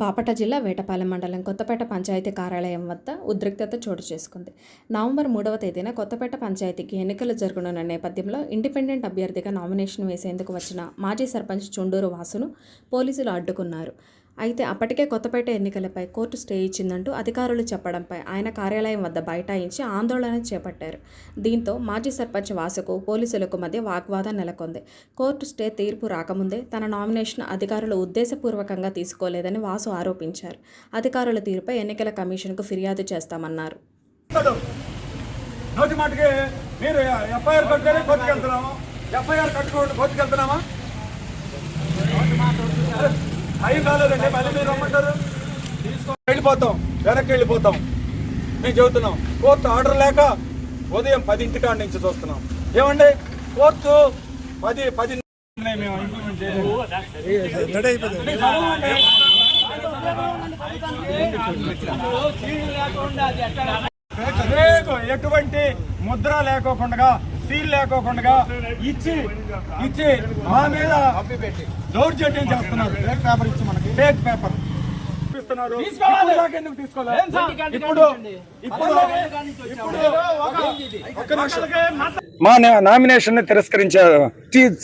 బాపట జిల్లా వేటపాలెం మండలం కొత్తపేట పంచాయతీ కార్యాలయం వద్ద ఉద్రిక్తత చోటు చేసుకుంది. నవంబర్ మూడవ తేదీన కొత్తపేట పంచాయతీకి ఎన్నికలు జరగనున్న నేపథ్యంలో ఇండిపెండెంట్ అభ్యర్థిగా నామినేషన్ వేసేందుకు వచ్చిన మాజీ సర్పంచ్ చుండూరు వాసును పోలీసులు అడ్డుకున్నారు. అయితే అప్పటికే కొత్తపేట ఎన్నికలపై కోర్టు స్టే ఇచ్చిందంటూ అధికారులు చెప్పడంపై ఆయన కార్యాలయం వద్ద బైఠాయించి ఆందోళన చేపట్టారు. దీంతో మాజీ సర్పంచ్ వాసుకు పోలీసులకు మధ్య వాగ్వాదం నెలకొంది. కోర్టు స్టే తీర్పు రాకముందే తన నామినేషన్ అధికారులు ఉద్దేశపూర్వకంగా తీసుకోలేదని వాసు ఆరోపించారు. అధికారుల తీరుపై ఎన్నికల కమిషన్కు ఫిర్యాదు చేస్తామన్నారు. మీరు ఎఫ్ఐఆర్ కట్టుకొని ఎఫ్ఐఆర్ కట్టుకోండి వెళ్తున్నామా అరే, మళ్ళీ మీరు రమ్మంటారు తీసుకొని వెళ్ళిపోతాం వెనక్కి వెళ్ళిపోతాం మేము చెబుతున్నాం కోర్టు ఆర్డర్ లేక ఉదయం పదింటి కాడ నుంచి చూస్తున్నాం ఏమండి కోర్టు పది పది మేము ఇంప్లిమెంట్ చేయలేదు. ఎటువంటి ముద్ర లేకోకుండా సీల్ లేకోకుండా ఇచ్చి ఇచ్చి మా మీద దౌర్జన్యం చేస్తున్నారు. ఫేక్ పేపర్ ఇచ్చి మనకి. Fake paper. ఇప్పుడు. మా నామినేషన్ తిరస్కరించారు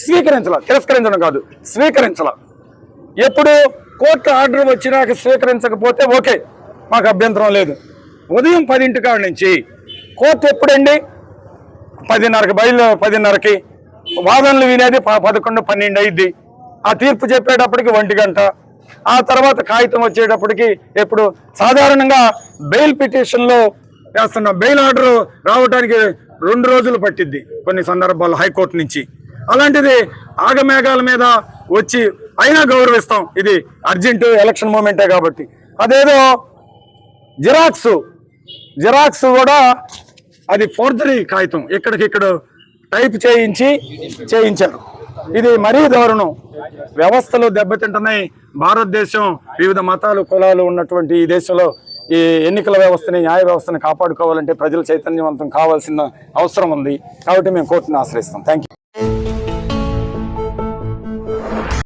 స్వీకరించాల. తిరస్కరించడం కాదు స్వీకరించాల. ఎప్పుడు కోర్టు ఆర్డర్ వచ్చినాక స్వీకరించకపోతే ఓకే మాకు అభ్యంతరం లేదు. ఉదయం పదింటి కాడ నుంచి కోర్టు ఎప్పుడండి పదిన్నరకి బయలు పదిన్నరకి వాదనలు వినేది ప- పదకొండు పన్నెండు అయింది ఆ తీర్పు చెప్పేటప్పటికి ఒంటి గంట. ఆ తర్వాత కాగితం వచ్చేటప్పటికి ఇప్పుడు సాధారణంగా బెయిల్ పిటిషన్లో వేస్తున్న బెయిల్ ఆర్డర్ రావడానికి రెండు రోజులు పట్టిద్ది కొన్ని సందర్భాల్లో హైకోర్టు నుంచి. అలాంటిది ఆగమేఘాల మీద వచ్చి అయినా గౌరవిస్తాం. ఇది అర్జెంటు ఎలక్షన్ మూమెంటే కాబట్టి. అదేదో జిరాక్స్ జిరాక్స్ కూడా అది ఫోర్జరీ కాగితం. ఇక్కడికిక్కడ టైప్ చేయించి చేయించారు. ఇది మరీ దారుణం. వ్యవస్థలు దెబ్బతింటున్నాయి. భారతదేశం వివిధ మతాలు కులాలు ఉన్నటువంటి ఈ దేశంలో ఈ ఎన్నికల వ్యవస్థని న్యాయ వ్యవస్థని కాపాడుకోవాలంటే ప్రజలు చైతన్యవంతం కావాల్సిన అవసరం ఉంది. కాబట్టి మేము కోర్టును ఆశ్రయిస్తాం. Thank you